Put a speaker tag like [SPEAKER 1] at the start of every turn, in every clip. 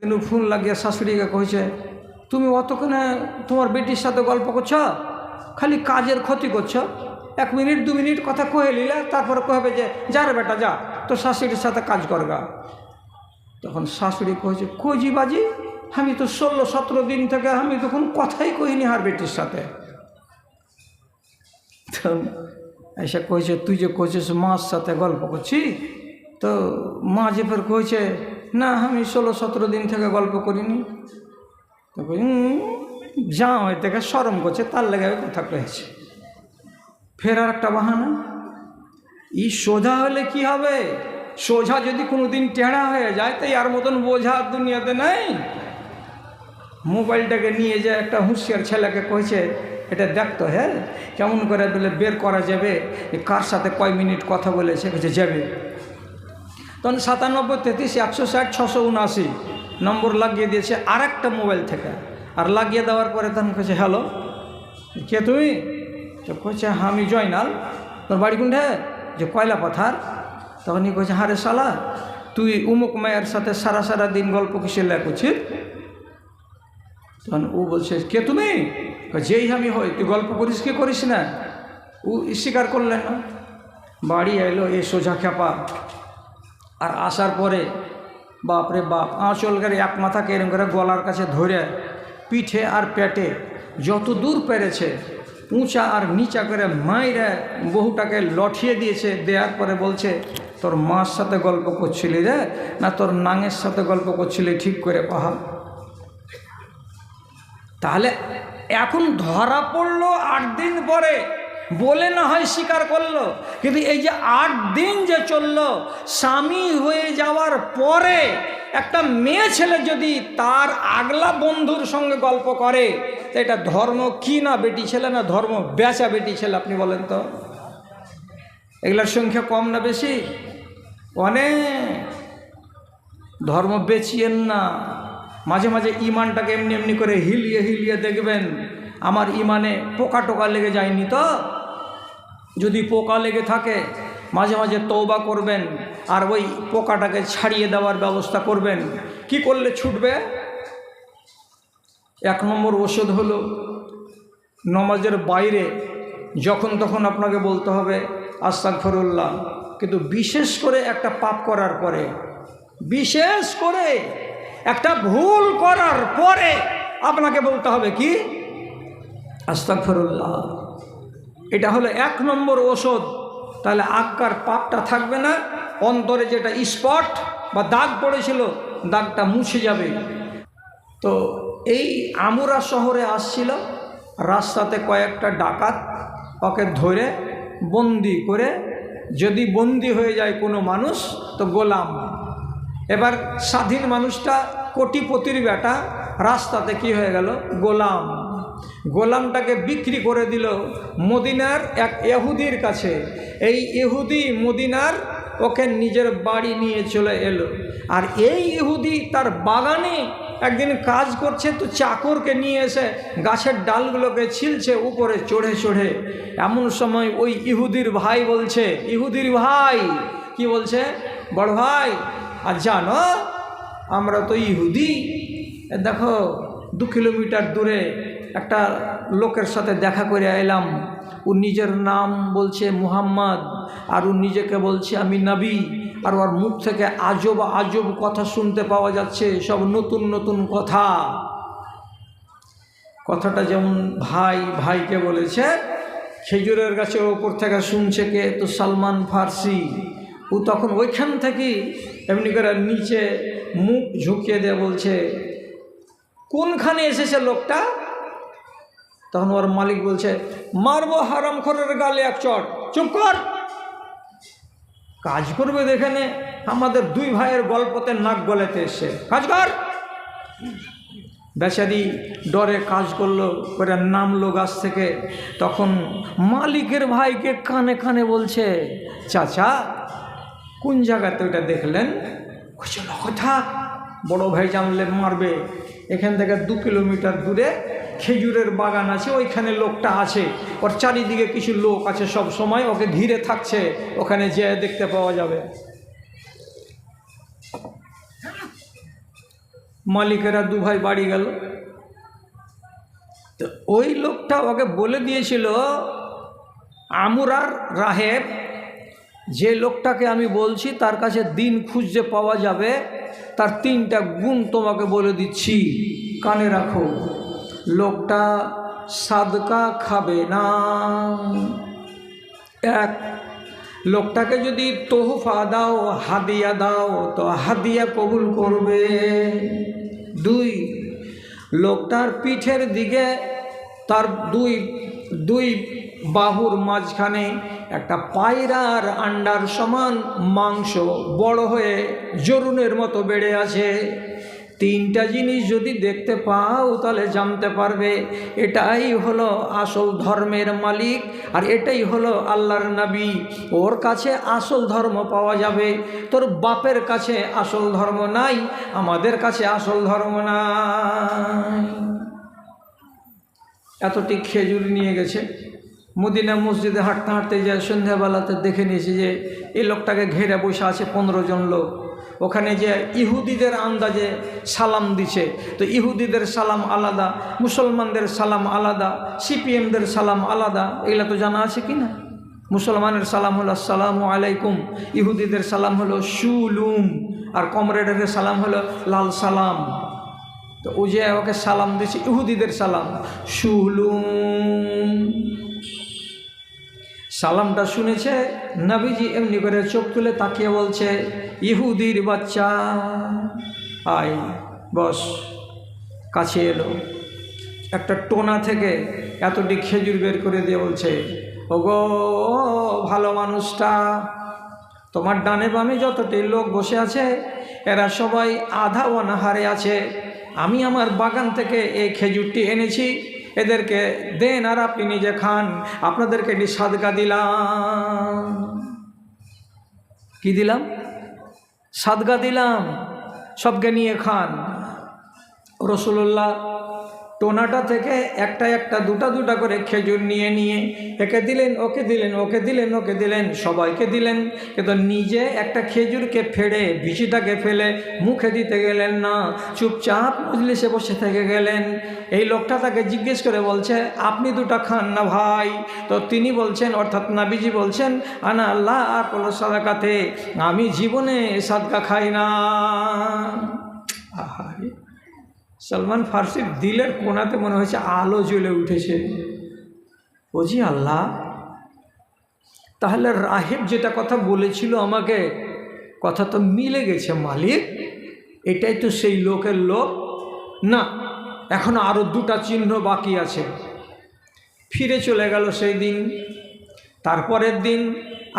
[SPEAKER 1] কিন্তু ফোন লাগিয়ে শাশুড়িকে কইছে, তুমি অতক্ষণে তোমার বেটির সাথে গল্প করছ? খালি কাজের ক্ষতি করছ? এক মিনিট, দু মিনিট কথা কয়ে নিলে তারপরে কহবে যে, যা রে বেটা, যা তো শাশুড়ির সাথে কাজ করগা। তখন শাশুড়ি কয়েছে কজি বাজি, আমি তো ষোলো, সতেরো দিন থেকে আমি তখন কথাই কহিনি হার বেটির সাথে। এসে কইছে, তুই যে কইছিস মার সাথে গল্প করছি, তো মা যে ফের কইছে না আমি ষোলো সতেরো দিন থেকে গল্প করিনি। তো কই "হুম, যা ওই থেকে সরম করছে তার লেগে কথা কয়েছে। ফের আর একটা বাহানা। ই সোজা হলে কি হবে? সোজা যদি কোনো দিন টেढ़া হয়ে যায় তাই আর মতন বোঝা দুনিয়াতে নেই। মোবাইলটাকে নিয়ে যায় একটা হুঁশিয়ার ছেলেকে কইছে এটা দেখতো হ্যাঁ? কেমন করে বলে বের করা যাবে? যে কার সাথে কয় মিনিট কথা বলেছে? যাবে। তখন সাতানব্বই তেত্রিশ একশো ষাট ছশো উনআশি নম্বর লাগিয়ে দিয়েছে আর একটা মোবাইল থেকে। আর লাগিয়ে দেওয়ার পরে তখন কেছে হ্যালো কে তুমি? তো কইছে "হ্যাঁ, আমি জয়নাল। তোর বাড়ি কোনটা যে কয়লা পাথার। তখনই কইছে হারে শালা তুই উমুক মায়ের সাথে সারা সারা দিন গল্প কিসে লেখছিস তখন ও বলছে কে তুমি? যেই আমি হই তুই গল্প করিস কি করিস না? ও স্বীকার করলেন না। বাড়ি এলো এ সোজা খেপা আর আসার পরে বাপরে বাপ, আঁচল করে এক মাথাকে এরকম করে গলার কাছে ধরে, পিঠে আর পেটে যত দূর পেরেছে, উঁচা আর নিচা করে মাইরে বহুটাকে লঠিয়ে দিয়েছে। দেওয়ার পরে বলছে, তোর মার সাথে গল্প করছিলি রে? না তোর নাঙের সাথে গল্প করছিলি? ঠিক করে পাহা তাহলে এখন ধরা পড়ল আট দিন পরে। বলে না হয় স্বীকার করল। কিন্তু এই যে আট দিন যে চলল, স্বামী হয়ে যাওয়ার পরে একটা মেয়ে ছেলে যদি তার আগলা বন্ধুর সঙ্গে গল্প করে, তো এটা ধর্ম কি না বেটি ছেলে না ধর্ম বেচা বেটি ছেলে, আপনি বলেন তো? এগুলার সংখ্যা কম না বেশি? অনেক। ধর্ম বেচিয়েন না। মাঝে মাঝে ইমানটাকে এমনি এমনি করে হিলিয়ে হিলিয়ে দেখবেন, আমার ইমানে পোকা টোকা লেগে যায়নি তো? যদি পোকা লেগে থাকে, মাঝে মাঝে তৌবা করবেন আর ওই পোকাটাকে ছাড়িয়ে দেওয়ার ব্যবস্থা করবেন। কি করলে ছুটবে? এক নম্বর ওষুধ হলো নমাজের বাইরে যখন তখন আপনাকে বলতে হবে আস্তাক ফরুল্লাহ কিন্তু বিশেষ করে একটা পাপ করার পরে, বিশেষ করে একটা ভুল করার পরে আপনাকে বলতে হবে কি? আস্তাগফিরুল্লাহ। এটা হলো এক নম্বর ওষুধ। তাহলে আক্কার পাপটা থাকবে না। অন্তরে যেটা স্পট বা দাগ পড়েছিল, দাগটা মুছে যাবে। তো এই আমুরা শহরে আসছিল, রাস্তাতে কয়েকটা ডাকাত ওকে ধরে বন্দি করে, যদি বন্দি হয়ে যায় কোনো মানুষ, তো গোলাম। এবার স্বাধীন মানুষটা কোটিপতির বেটা, রাস্তাতে কি হয়ে গেল? গোলাম। গোলামটাকে বিক্রি করে দিল মদিনার এক এহুদির কাছে। এই ইহুদি মদিনার ওকে নিজের বাড়ি নিয়ে চলে এলো। আর এই ইহুদি তার বাগানে একদিন কাজ করছে, তো চাকরকে নিয়ে এসে গাছের ডালগুলোকে ছিলছে উপরে চড়ে চড়ে। এমন সময় ওই ইহুদির ভাই বলছে, ইহুদির ভাই! কি বলছে? বড় ভাই, আর জানো, আমরা তো ইহুদি। দেখো, দু কিলোমিটার দূরে একটা লোকের সাথে দেখা করে এলাম। ও নিজের নাম বলছে মুহাম্মদ, আর ও নিজেকে বলছে আমি নবী, আর ওর মুখ থেকে আজব আজব কথা শুনতে পাওয়া যাচ্ছে, সব নতুন নতুন কথা। কথাটা যেমন ভাই ভাইকে বলেছে, খেজুরের গাছের ওপর থেকে শুনছে কে? তো সালমান ফার্সি। ও তখন ওইখান থেকেই এমনি করে নিচে মুখ ঝুঁকিয়ে দিয়ে বলছে, কোনখানে এসেছে লোকটা? তখন ওর মালিক বলছে, মারবো হারাম খরের গালে এক চট চুপ কর। কাজ করবে দেখেনে আমাদের দুই ভাইয়ের গল্পতে নাক গলাতে এসছে। কাজ কর। বেচারি ডরে কাজ করল, করে নামলো গাছ থেকে। তখন মালিকের ভাইকে কানে কানে বলছে, চাচা, কোন জায়গাতে ওইটা দেখলেন? কথা বড় ভাই জানলে মারবে। এখান থেকে দু কিলোমিটার দূরে খেজুরের বাগান আছে, ওইখানে লোকটা আছে। ওর চারিদিকে কিছু লোক আছে সব সময়, ওকে ঘিরে থাকছে, ওখানে যেয়ে দেখতে পাওয়া যাবে। মালিকেরা দু ভাই বাড়ি গেল। তো ওই লোকটা ওকে বলে দিয়েছিল, আমুরার রাহেব, যে লোকটাকে আমি বলছি, তার কাছে দিন খুঁজতে পাওয়া যাবে, তার তিনটা গুণ তোমাকে বলে দিচ্ছি। কানে রাখো। লোকটা সাদকা খাবে না। এক, লোকটাকে যদি তোহফা দাও, হাদিয়া দাও, তো হাদিয়া কবুল করবে। দুই, লোকটার পিঠের দিকে তার দুই দুই বাহুর মাঝখানে একটা পায়রার আন্ডার সমান মাংস বড় হয়ে জরুনের মতো বেড়ে আছে। তিনটা জিনিস যদি দেখতে পাও, তাহলে জানতে পারবে, এটাই হলো আসল ধর্মের মালিক আর এটাই হলো আল্লাহর নবী। ওর কাছে আসল ধর্ম পাওয়া যাবে, তোর বাপের কাছে আসল ধর্ম নাই, আমাদের কাছে আসল ধর্ম নাই। এতটি খেজুর নিয়ে গেছে। মদিনা মসজিদে হাঁটতে হাঁটতে যায়, সন্ধ্যাবেলাতে দেখে নিয়েছে যে, এই লোকটাকে ঘেরে বসে আছে পনেরো জন লোক। ওখানে যে ইহুদিদের আন্দাজে সালাম দিছে, তো ইহুদিদের সালাম আলাদা, মুসলমানদের সালাম আলাদা, সিপিএমদের সালাম আলাদা, এগুলো তো জানা আছে কি না? মুসলমানের সালাম হলো আসসালামু আলাইকুম, ইহুদিদের সালাম হলো সুলুম আর কমরেডের সালাম হলো লাল সালাম। তো ও যে ওকে সালাম দিছে, ইহুদিদের সালাম সুলুম সালামটা শুনেছে, নবীজি এমনি করে চোখ তুলে তাকিয়ে বলছে, ইহুদির বাচ্চা, আয়, বস, কাছে এলো। একটা টোনা থেকে এতটি খেজুর বের করে দিয়ে বলছে, ওগো, ভালো মানুষটা, তোমার ডানে বামে যতটি লোক বসে আছে, এরা সবাই আধা অনাহারে আছে। আমি আমার বাগান থেকে এই খেজুরটি এনেছি এদেরকে দেন আর আপনি নিজে খান। আপনাদেরকে এটি সাদকা দিলাম। কি দিলাম? সাদগা দিলাম। সবকে নিয়ে খান। রসুল্লাহ টোনাটা থেকে একটা একটা, দুটা দুটা করে খেজুর নিয়ে নিয়ে, একে দিলেন, ওকে দিলেন ওকে দিলেন ওকে দিলেন, সবাইকে দিলেন। কিন্তু নিজে একটা খেজুরকে ফেড়ে বিচিটাকে ফেলে মুখে দিতে গেলেন না, চুপচাপ মজলিসে বসে থেকে গেলেন। এই লোকটা তাকে জিজ্ঞেস করে বলছে, আপনি দুটা খান না ভাই? তো তিনি বলছেন, অর্থাৎ নাবিজি বলছেন, আনা আল্লাহ আর কোনো সাদাকাতে, আমি জীবনে সাদকা খাই না। আহারে। সলমান ফার্সির দিলের কোনাতে মনে হয়েছে আলো জ্বলে উঠেছে। বুঝি আল্লাহ, তাহলে রাহেব যেটা কথা বলেছিল আমাকে, কথা তো মিলে গেছে মালিক, এটাই তো সেই লোকের লোক না, এখন আরও দুটা চিহ্ন বাকি আছে। ফিরে চলে গেল সেই দিন, তারপরের দিন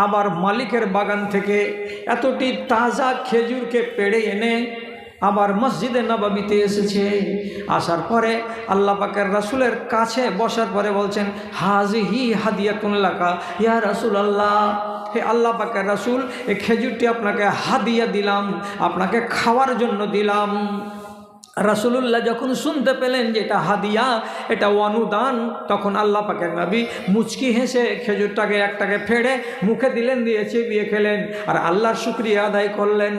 [SPEAKER 1] আবার মালিকের বাগান থেকে এতটি তাজা খেজুরকে পেড়ে এনে আবার মসজিদে নবাবিতে এসেছে। আসার পরে আল্লাহ পাকের রাসুলের কাছে বসার পরে বলছেন হাজি হি হাদিয়াতুন লাকা, ইয়া রাসুল আল্লাহ হে আল্লাহ পাকের রাসুল এই খেজুরটি আপনাকে হাদিয়া দিলাম, আপনাকে খাওয়ার জন্য দিলাম। রাসুলুল্লাহ যখন শুনতে পেলেন যে এটা হাদিয়া, এটা অনুদান, তখন আল্লাহ পাকের নবী মুচকি হেসে খেজুরটাকে একটাকে ফেড়ে মুখে দিলেন, দিয়ে চিবিয়ে খেলেন, আর আল্লাহর শুক্রিয়া আদায় করলেন।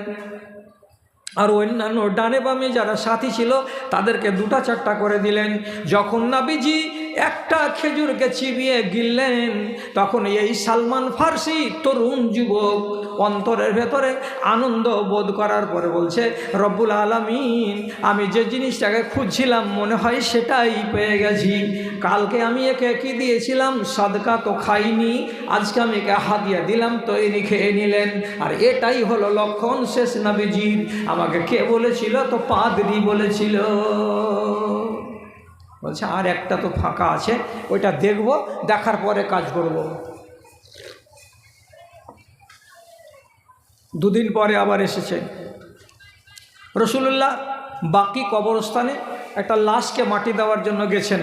[SPEAKER 1] আর অন্যান্য ডানে বামে যারা সাথী ছিল তাদেরকে দুটা চারটা করে দিলেন। যখন নাবিজি একটা খেজুরকে চিবিয়ে গিললেন। তখন এই সালমান ফার্সি তরুণ যুবক অন্তরের ভেতরে আনন্দ বোধ করার পরে বলছে, রব্বুল আলমিন, আমি যে জিনিসটাকে খুঁজছিলাম মনে হয় সেটাই পেয়ে গেছি। কালকে আমি একে কি দিয়েছিলাম? সাদকা তো খাইনি। আজকে আমি একে হাদিয়া দিলাম, তো ইনি খেয়ে নিলেন। আর এটাই হলো লক্ষণ শেষ নাবিজির। আমাকে কে বলেছিল? তো পাদরি বলেছিল। বলছে, আর একটা তো ফাঁকা আছে, ওইটা দেখব, দেখার পরে কাজ করব। দুদিন পরে আবার এসেছে। রসুল্লাহ বাকি কবরস্থানে একটা লাশকে মাটি দেওয়ার জন্য গেছেন।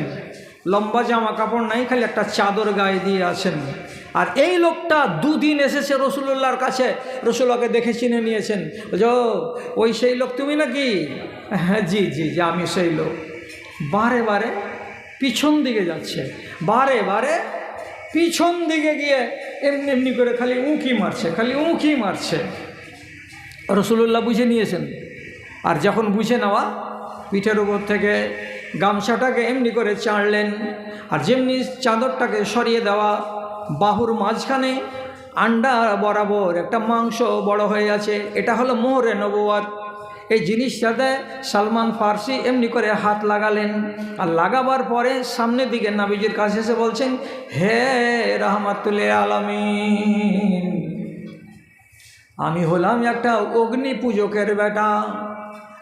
[SPEAKER 1] লম্বা জামা কাপড় নাই, খালি একটা চাদর গায়ে দিয়ে আছেন। আর এই লোকটা দুদিন এসেছে রসুল্লাহর কাছে। রসুল্লাহকে দেখে চিনে নিয়েছেন। বুঝো ওই সেই লোক তুমি নাকি? হ্যাঁ জি জি জি, আমি সেই লোক। বারে বারে পিছন দিকে যাচ্ছে। বারে বারে পিছন দিকে গিয়ে এমনি এমনি করে খালি উঁকি মারছে, খালি উঁকি মারছে। রসুল্লাহ বুঝে নিয়েছেন। আর যখন বুঝে নেওয়া, পিঠের উপর থেকে গামছাটাকে এমনি করে চাড়লেন আর যেমনি চাদরটাকে সরিয়ে দেওয়া, বাহুর মাঝখানে আন্ডা বরাবর একটা মাংস বড় হয়ে আছে, এটা হলো মোহরে নবুয়াত। এই জিনিসটাতে সালমান ফার্সি এমনি করে হাত লাগালেন। আর লাগাবার পরে সামনের দিকে নাবিজির কাছে এসে বলছেন, হে রহমাতুল্লাহ আলমিন, আমি হলাম একটা অগ্নি পূজকের বেটা।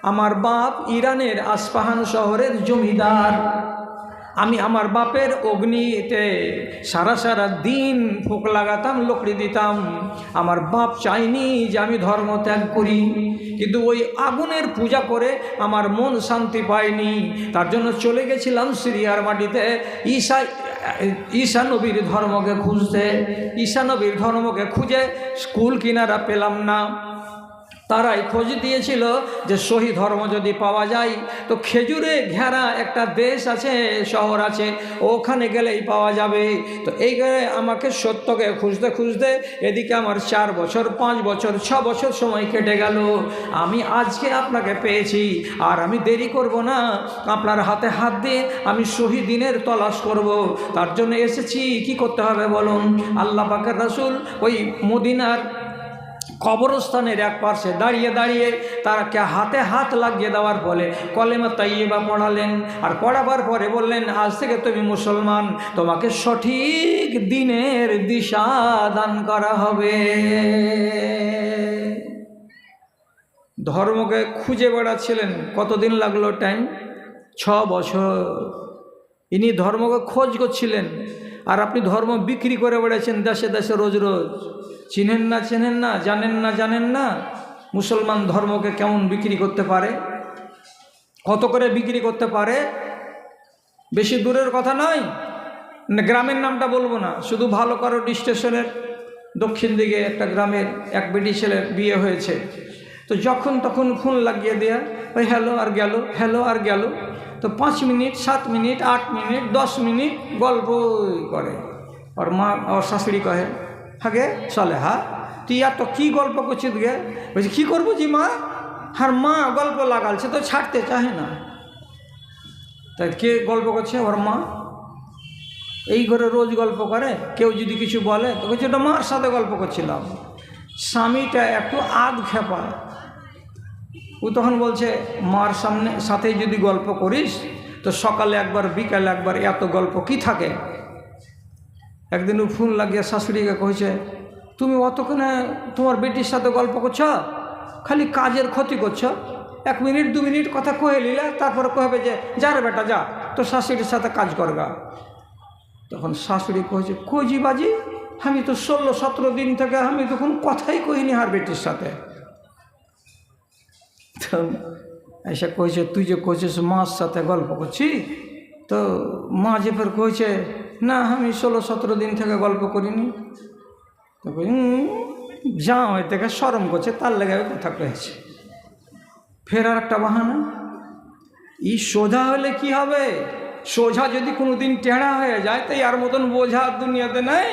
[SPEAKER 1] আমার বাপ ইরানের আসপাহান শহরের জমিদার। আমি আমার বাপের অগ্নিতে সারা সারা দিন ফোক লাগাতাম, লোকড়ি দিতাম। আমার বাপ চাইনি যে আমি ধর্ম ত্যাগ করি। কিন্তু ওই আগুনের পূজা করে আমার মন শান্তি পায়নি। তার জন্য চলে গেছিলাম সিরিয়ার মাটিতে। ঈশা ঈশা নবীর ধর্মকে খুঁজতে। ঈশা নবীর ধর্মকে খুঁজে স্কুল কিনারা পেলাম না। তারাই খোঁজ দিয়েছিল যে সহি ধর্ম যদি পাওয়া যায়। তো খেজুরে ঘেরা একটা দেশ আছে, শহর আছে, ওখানে গেলেই পাওয়া যাবে। তো এই গেলে আমাকে সত্যকে খুঁজতে খুঁজতে এদিকে আমার চার বছর, পাঁচ বছর, ছ বছর সময় কেটে গেল। আমি আজকে আপনাকে পেয়েছি, আর আমি দেরি করব না। আপনার হাতে হাত দিয়ে আমি সহি দিনের তলাশ করব। তার জন্য এসেছি, কি করতে হবে বলুন? আল্লাহ পাকের রসুল ওই মদিনার কবরস্থানের এক পাশে দাঁড়িয়ে দাঁড়িয়ে তারাকে হাতে হাত লাগিয়ে দেওয়ার ফলে কলেমা তাইয়েবা পড়ালেন আর পড়াবার পরে বললেন, আজ থেকে তুমি মুসলমান, তোমাকে সঠিক দিনের দিশা দান করা হবে। ধর্মকে খুঁজে বেড়াচ্ছিলেন। কতদিন লাগল টাইম ছ বছর। ইনি ধর্মকে খোঁজ করছিলেন। আর আপনি ধর্ম বিক্রি করে বেড়েছেন দেশে দেশে রোজ রোজ। চিনেন না চেনেন না জানেন না জানেন না? মুসলমান ধর্মকে কেমন বিক্রি করতে পারে? কত করে বিক্রি করতে পারে? বেশি দূরের কথা নয়। না, গ্রামের নামটা বলব না শুধু ভালো কারও স্টেশনের দক্ষিণ দিকে একটা গ্রামের এক বেটি ছেলের বিয়ে হয়েছে। তো যখন তখন ফোন লাগিয়ে দেয়া ওই হ্যালো আর গেল হ্যালো আর গেল। তো পাঁচ মিনিট, সাত মিনিট, আট মিনিট, দশ মিনিট গল্পই করে। ওর মা, ওর শাশুড়ি কহে, হাগে, চলে হা। তুই আর তো কী গল্প করছিস গে? বলছি, কী করব জি মা? আর মা গল্প লাগালছে তো ছাড়তে চাহে না। তাই কে গল্প করছে? ওর মা। এই ঘরে রোজ গল্প করে, কেউ যদি কিছু বলে, তো বলছে, ওটা মার সাথে গল্প করছিলাম। স্বামীটা একটু আধ খেপা ও তখন বলছে, মার সামনে সাথে যদি গল্প করিস, তো সকালে একবার, বিকালে একবার এত গল্প কি থাকে? একদিন ও ফোন লাগিয়ে শাশুড়িকে কইছে, তুমি অতক্ষণে তোমার বেটির সাথে গল্প করছ? খালি কাজের ক্ষতি করছ? এক মিনিট, দু মিনিট কথা কহে নিলে, তারপরে কহবে যে, যা রে বেটা, যা তো শাশুড়ির সাথে কাজ করগা তখন শাশুড়ি কয়েছে কজি বাজি, আমি তো ষোলো, সতেরো দিন থেকে আমি তখন কথাই কহিনি হার বেটির সাথে। তো এসে কইছে, তুই যে কইছিস মার সাথে গল্প করছি তো মা যে ফের কইছে, না, আমি ষোলো সতেরো দিন থেকে গল্প করিনি। তো যা ওই থেকে সরম করছে, তার লেগে কথা কয়েছে ফের আর একটা বাহানা, ই সোজা হলে কি হবে? সোজা যদি কোনো দিন টেढ़া হয়ে যায়, তাই আর মতন বোঝা দুনিয়াতে নাই?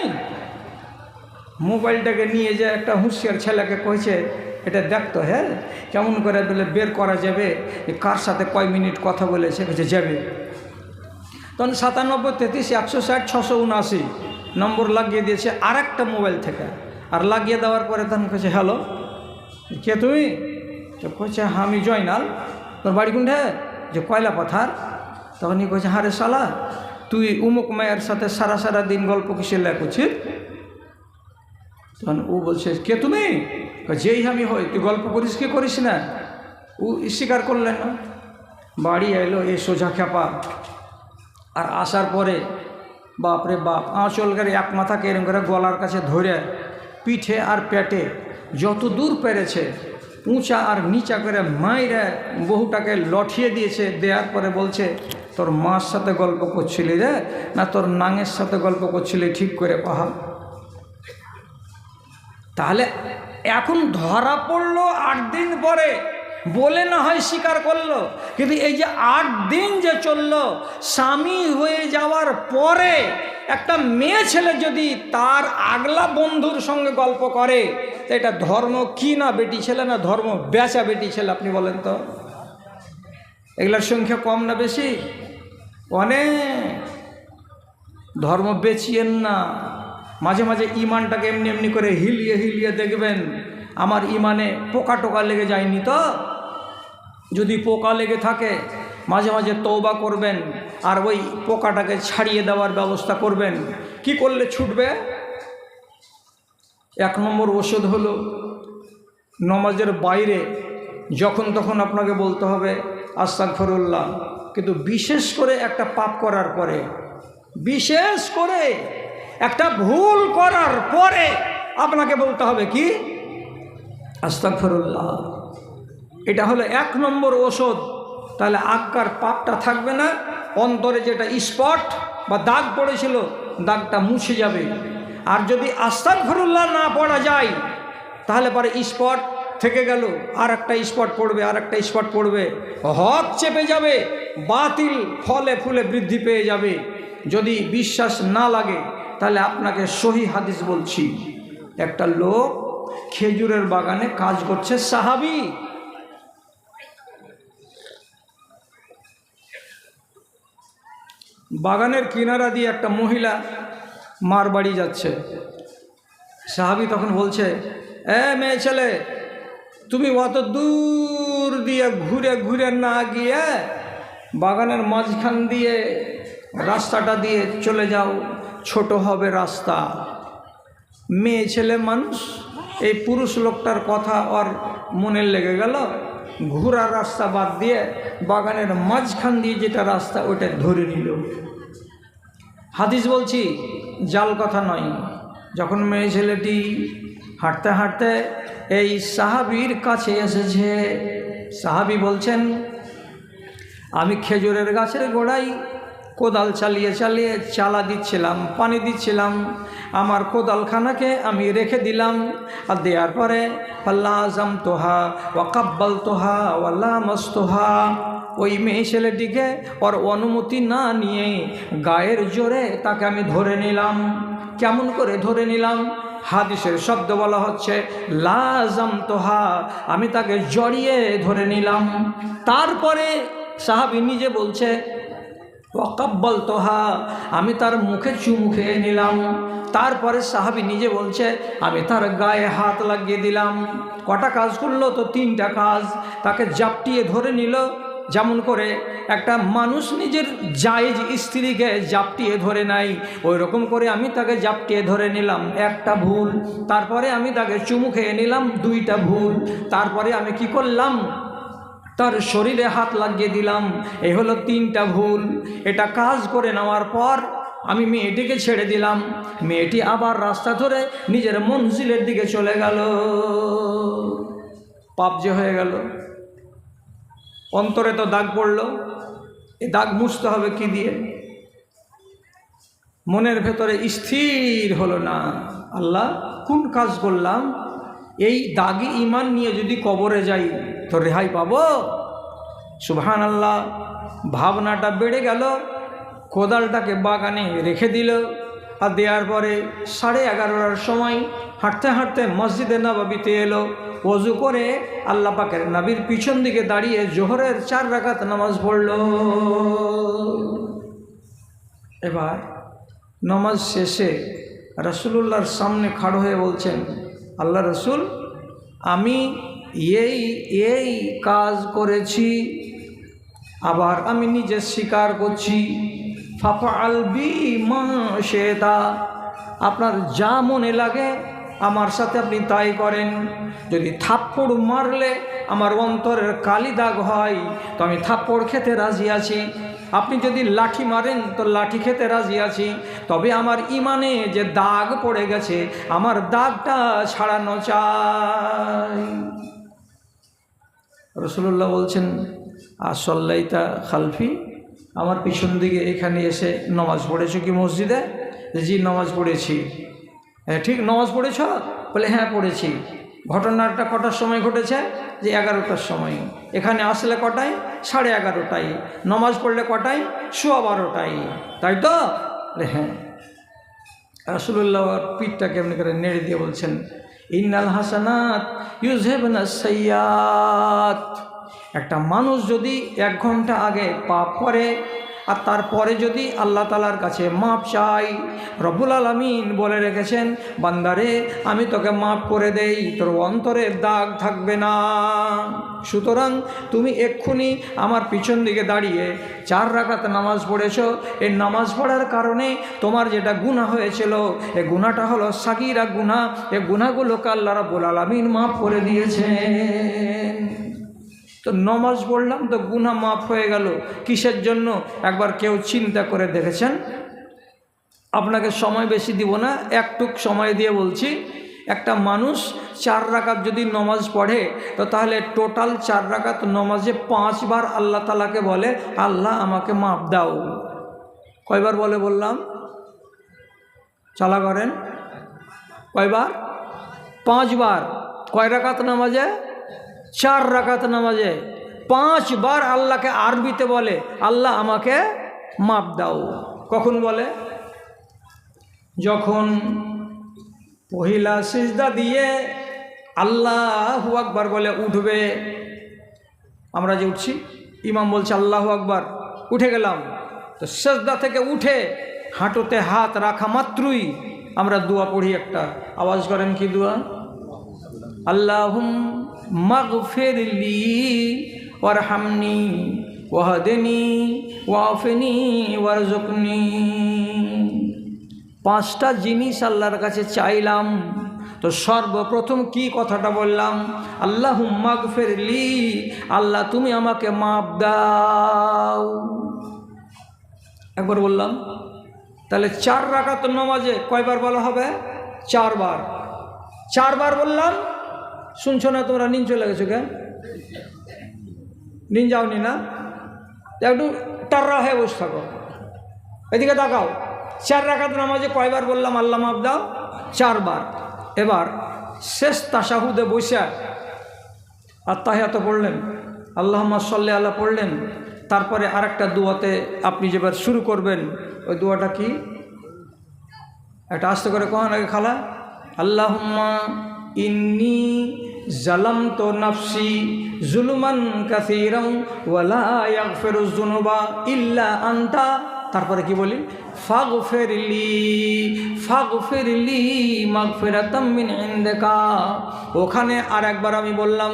[SPEAKER 1] মোবাইলটাকে নিয়ে যে একটা হুঁশিয়ার ছেলেকে কইছে এটা দেখতো হ্যাঁ? কেমন করে বলে বের করা যাবে কার সাথে কয় মিনিট কথা বলেছে কাছে যাবে। তখন সাতানব্বই তেত্রিশ একশো ষাট ছশো উনআশি নম্বর লাগিয়ে দিয়েছে আর একটা মোবাইল থেকে। আর লাগিয়ে দেওয়ার পরে তখন কেছে হ্যালো কে তুমি? তো কইছে "হ্যাঁ, আমি জয়নাল। তোর বাড়ি কোনটা? যে কয়লা পাথার। তখনই কইছে হারে শালা তুই উমুক মায়ের সাথে সারা সারা দিন গল্প কিসের লেখছিস? তখন ও বলছে কে তুমি? যেই আমি হই তুই গল্প করিস, কি করিস না? ও স্বীকার করলেন না। বাড়ি এলো, এ সোজা খেপা আর আসার পরে বাপরে বাপ, আঁচল করে এক মাথাকে এরকম করে গলার কাছে ধরে, পিঠে আর পেটে যত দূর পেরেছে, উঁচা আর নিচা করে মাইরে বহুটাকে লঠিয়ে দিয়েছে। দেওয়ার পরে বলছে, তোর মার সাথে গল্প করছিলি রে? না তোর নাঙের সাথে গল্প করছিলি? ঠিক করে পাহা তাহলে এখন ধরা পড়ল আট দিন পরে। বলে না হয় স্বীকার করল, কিন্তু এই যে আট দিন যে চলল, স্বামী হয়ে যাওয়ার পরে একটা মেয়ে ছেলে যদি তার আগলা বন্ধুর সঙ্গে গল্প করে, তো এটা ধর্ম কি না বেটি ছেলে না ধর্ম বেচা বেটি ছেলে, আপনি বলেন তো? এগুলার সংখ্যা কম না বেশি? অনেক। ধর্ম বেচিয়েন না। মাঝে মাঝে ইমানটাকে এমনি এমনি করে হিলিয়ে হিলিয়ে দেখবেন, আমার ইমানে পোকা টোকা লেগে যায়নি তো? যদি পোকা লেগে থাকে, মাঝে মাঝে তৌবা করবেন, আর ওই পোকাটাকে ছাড়িয়ে দেওয়ার ব্যবস্থা করবেন। কি করলে ছুটবে? এক নম্বর ওষুধ হলো নমাজের বাইরে যখন তখন আপনাকে বলতে হবে আস্তাক ফরুল্লাহ কিন্তু বিশেষ করে একটা পাপ করার পরে, বিশেষ করে একটা ভুল করার পরে আপনাকে বলতে হবে কি? আস্তাগফিরুল্লাহ। এটা হলো এক নম্বর ওষুধ। তাহলে আক্কার পাপটা থাকবে না। অন্তরে যেটা স্পট বা দাগ পড়েছিল, দাগটা মুছে যাবে। আর যদি আস্তাগফিরুল্লাহ না পড়া যায়, তাহলে পরে স্পট থেকে গেল। আর একটা স্পট পড়বে, আর একটা স্পট পড়বে। হক চেপে যাবে, বাতিল ফলে ফুলে বৃদ্ধি পেয়ে যাবে। যদি বিশ্বাস না লাগে তাহলে আপনাকে সহি হাদিস বলছি। একটা লোক খেজুরের বাগানে কাজ করছে, সাহাবি। বাগানের কিনারা দিয়ে একটা মহিলা মার বাড়ি যাচ্ছে। সাহাবি তখন বলছে, এ মেয়ে ছেলে, তুমি অত দূর দিয়ে ঘুরে ঘুরে না গিয়ে বাগানের মাঝখান দিয়ে রাস্তাটা দিয়ে চলে যাও। ছোট হবে রাস্তা। মেয়ে, ছেলে, মানুষ, এই পুরুষ লোকটার কথা ওর মনে লেগে গেল। ঘোরার রাস্তা বাদ দিয়ে বাগানের মাঝখান দিয়ে যেটা রাস্তা, ওইটা ধরে নিল। হাদিস বলছি, জাল কথা নয়। যখন মেয়ে, ছেলেটি হাঁটতে হাঁটতে এই সাহাবির কাছে এসেছে, সাহাবি বলছেন, আমি খেজুরের গাছের গোড়ায় কোদাল চালিয়ে চালিয়ে চালা দিচ্ছিলাম, পানি দিচ্ছিলাম। আমার কোদালখানাকে আমি রেখে দিলাম আর দেওয়ার পরে আল্লাহ আজম তোহা ওয়াকাব্বাল তোহা ওয়াল্লাহ মস্তোহা। ওই মেয়ে ছেলেটিকে ওর অনুমতি না নিয়ে গায়ের জোরে তাকে আমি ধরে নিলাম। কেমন করে ধরে নিলাম? হাদিসের শব্দ বলা হচ্ছে লাজম তোহা আমি তাকে জড়িয়ে ধরে নিলাম। তারপরে সাহাবি নিজে বলছে ওয়াকাব্বল তোহা আমি তার মুখে চুমু খেয়ে নিলাম। তারপরে সাহাবি নিজে বলছে, আমি তার গায়ে হাত লাগিয়ে দিলাম। কটা কাজ করল তো তিনটা কাজ। তাকে জাপটিয়ে ধরে নিল, যেমন করে একটা মানুষ নিজের জায়েজ স্ত্রীকে জাপটিয়ে ধরে নাই। ওই রকম করে আমি তাকে জাপটিয়ে ধরে নিলাম, একটা ভুল। তারপরে আমি তাকে চুমু খেয়ে নিলাম, দুইটা ভুল। তারপরে আমি কি করলাম? তার শরীরে হাত লাগিয়ে দিলাম। এই হলো তিনটা ভুল। এটা কাজ করে নেওয়ার পর আমি মেয়েটিকে ছেড়ে দিলাম। মেয়েটি আবার রাস্তা ধরে নিজের মঞ্জিলের দিকে চলে গেল। পাপ যে হয়ে গেল। অন্তরে তো দাগ পড়ল। এ দাগ মুছতে হবে কি দিয়ে মনের ভেতরে স্থির হলো না। আল্লাহ, কোন কাজ করলাম? এই দাগি ইমান নিয়ে যদি কবরে যাই তো রেহাই পাবো? সুবহান আল্লাহ ভাবনাটা বেড়ে গেল, কোদালটাকে বাগানে রেখে দিল আর দেওয়ার পরে সাড়ে এগারোটার সময় হাঁটতে হাঁটতে মসজিদে নবাবিতে এলো, অজু করে আল্লাহ পাকের নাবির পিছন দিকে দাঁড়িয়ে জোহরের চার রাকাত নামাজ পড়ল। এবার নমাজ শেষে রসুলুল্লাহর সামনে খাড়ো হয়ে বলছেন, আল্লাহ রসুল, আমি এই এই কাজ করেছি, আবার আমি নিজে স্বীকার করছি। ফাফা আলবি শেতা, আপনার যা মনে লাগে আমার সাথে আপনি তাই করেন। যদি থাপ্পড় মারলে আমার অন্তরের কালি দাগ হয়, তো আমি থাপ্পড় খেতে রাজি আছি। আপনি যদি লাঠি মারেন, তো লাঠি খেতে রাজি আছি। তবে আমার ইমানে যে দাগ পড়ে গেছে, আমার দাগটা ছাড়ানো চাই। রসুল্লাহ বলছেন, আসল্লাইতা খালফি? আমার পিছন দিকে এখানে এসে নমাজ পড়েছো কি মসজিদে? জি, নমাজ পড়েছি। হ্যাঁ ঠিক, নমাজ পড়েছ? বলে হ্যাঁ পড়েছি। ঘটনাটা কটার সময় ঘটেছে? যে, এগারোটার সময়। এখানে আসলে কটায়? সাড়ে এগারোটায়। নমাজ পড়লে কটায়? সোয়া বারোটায়। তাই তো? হ্যাঁ। রাসুল্লাহ পিঠটা কেমনি করে নেড়ে দিয়ে বলছেন ইন্নাল হাসানাত ইউজেবনা সৈয়াত একটা মানুষ যদি এক ঘণ্টা আগে পাপ করে আর তারপরে যদি আল্লাহ তালার কাছে মাপ চাই, রব্বুল আলমিন বলে রেখেছেন, বান্দারে, আমি তোকে মাপ করে দেই, তোর অন্তরে দাগ থাকবে না। সুতরাং তুমি এক্ষুনি আমার পিছন দিকে দাঁড়িয়ে চার রাকাত নামাজ পড়েছ। এই নামাজ পড়ার কারণে তোমার যেটা গুণা হয়েছিল, এ গুণাটা হলো সাকিরা গুণা এ গুণাগুলোকে আল্লাহ রাব্বুল আলমিন মাফ করে দিয়েছেন। তো নমাজ পড়লাম তো গুনা মাফ হয়ে গেল। কিসের জন্য? একবার কেউ চিন্তা করে দেখেছেন? আপনাকে সময় বেশি দিব না একটুক সময় দিয়ে বলছি। একটা মানুষ চার রাকাত যদি নমাজ পড়ে, তো তাহলে টোটাল চার রাকাত নমাজে পাঁচবার আল্লাহ তালাকে বলে, আল্লাহ আমাকে মাপ দাও। কয়বার বলে বললাম? চালা করেন। কয়বার? পাঁচবার। কয় রাকাত নামাজে? চার রাকাত নামাজে পাঁচবার আল্লাহকে আরবিতে বলে, আল্লাহ আমাকে মাপ দাও। কখন বলে? যখন পহিলা সিজদা দিয়ে আল্লাহ আকবার বলে, উঠবে। আমরা যে উঠছি, ইমাম বলছে, আল্লাহ আকবার। উঠে গেলাম। তো সেজদা থেকে উঠে হাঁটুতে হাত রাখা মাত্রই আমরা দোয়া পড়ি একটা। আওয়াজ করেন কি দোয়া? আল্লাহুম মাগফিরলি, ওয়ারহামনি, ওয়াহদিনি, ওয়াফিনি ওয়ারজুকনি পাঁচটা জিনিস আল্লাহর কাছে চাইলাম। তো সর্বপ্রথম কি কথাটা বললাম? আল্লাহ মাগফিরলি আল্লাহ তুমি আমাকে মাপ দাও। একবার বললাম। তাহলে চার রাকাত নমাজে কয়বার বলা হবে? চারবার। চারবার বললাম শুনছো না তোমরা? নিন চলে গেছো কেন? নিন যাওনি না। একটু টাররা হয়ে বসে থাকো। এদিকে তাকাও। চার রাখাত নামাজে কয়বার বললাম, আল্লাহ মাপ দাও? চারবার। এবার শেষ তাসাহুদে বসে আর তাহিয়াত পড়লেন আল্লাহ সাল্লি আল্লাহ পড়লেন। তারপরে আরেকটা দুয়াতে আপনি যেবার শুরু করবেন, ওই দুয়াটা কি? একটা আস্তে করে কখন আগে খালা। আল্লাহুম্মা ইন্নি জালাম তো নাফসি জুলুমান কাসিরাম ওয়ালা ইয়াগফিরুজ যুনুবা ইল্লা আনতা। তারপরে কি বলি? ফাগ ফেরলি ফাগ ফেরলি মাগ ফেরাতাম মিন ইনদিকা। ওখানে আর একবার আমি বললাম,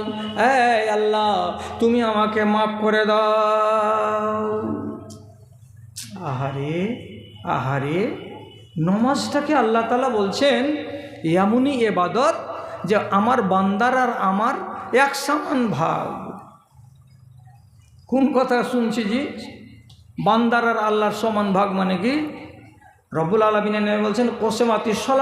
[SPEAKER 1] এই আল্লাহ, তুমি আমাকে মাফ করে দাও। আহারে আহারে, নমাজটাকে আল্লাহ তালা বলছেন এমনই এবাদত যে আমার বান্দার আর আমার এক সমান ভাগ। কোন কথা শুনছি জি? বান্দার আর আল্লাহর সমান ভাগ মানে কি? রব্বুল আলমিনে বলছেন, কোসেমাতি সলা